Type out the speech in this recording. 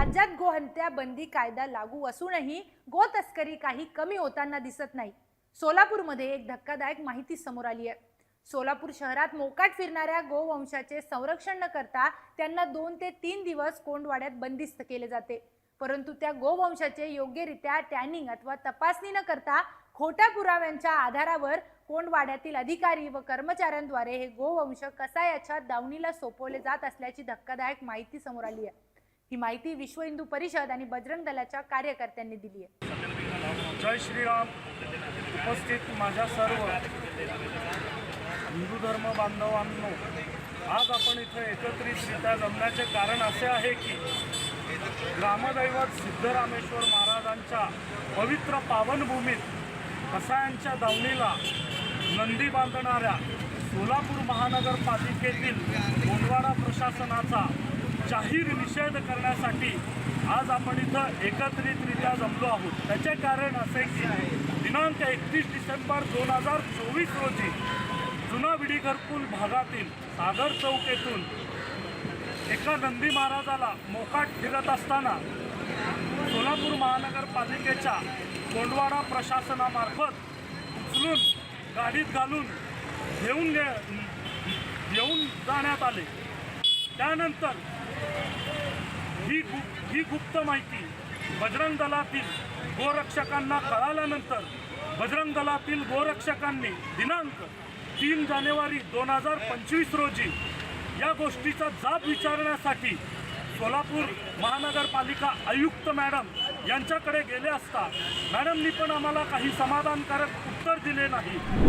राज्यात गोहत्या बंदी कायदा लागू असूनही गो तस्करी काही कमी होताना दिसत नाही. सोलापूरमध्ये एक धक्कादायक माहिती समोर आली आहे. सोलापूर शहरात मोकाट फिरणाऱ्या गोवंशाचे संरक्षण न करता त्यांना दोन ते तीन दिवस कोंडवाड्यात बंदिस्त केले जाते. परंतु त्या गोवंशाचे योग्यरित्या टॅनिंग अथवा तपासणी न करता खोट्या पुराव्यांच्या आधारावर कोंडवाड्यातील अधिकारी व कर्मचाऱ्यांद्वारे हे गोवंश कसायाच्या दावणीला सोपवले जात असल्याची धक्कादायक माहिती समोर आली आहे. ही माहिती विश्व हिंदू परिषद आणि बजरंग दलाच्या कार्यकर्त्यांनी दिली आहे. जय श्रीराम. उपस्थित माझ्या सर्व हिंदू धर्म बांधवांनो आज आपण इथं एकत्रितरित्या जमण्याचे कारण असे आहे की ग्रामदैवत सिद्धरामेश्वर महाराजांच्या पवित्र पावनभूमीत कसायांच्या दावणीला नंदी बांधणाऱ्या सोलापूर महानगरपालिकेतील गोंडवाडा प्रशासनाचा जाहीर निषेध करण्यासाठी आज आपण इथं एकत्रितरित्या जमलो आहोत. त्याचे कारण असे की दिनांक एकतीस डिसेंबर दोन हजार चोवीस रोजी जुना विडी भागातील सागर चौक येथून एका नंदी महाराजाला मोकाट फिरत असताना सोलापूर महानगरपालिकेच्या कोंडवाडा प्रशासनामार्फत उचलून गाडीत घालून घेऊन गे घेऊन जाण्यात आले. त्यानंतर ही गु ही गुप्त माहिती बजरंग दलातील गोरक्षकांना कळाल्यानंतर बजरंग दलातील गोरक्षकांनी दिनांक तीन जानेवारी दोन हजार पंचवीस रोजी या गोष्टीचा जाब विचारण्यासाठी सोलापूर महानगरपालिका आयुक्त मॅडम यांच्याकडे गेले असता मॅडमनी पण आम्हाला काही समाधानकारक उत्तर दिले नाही.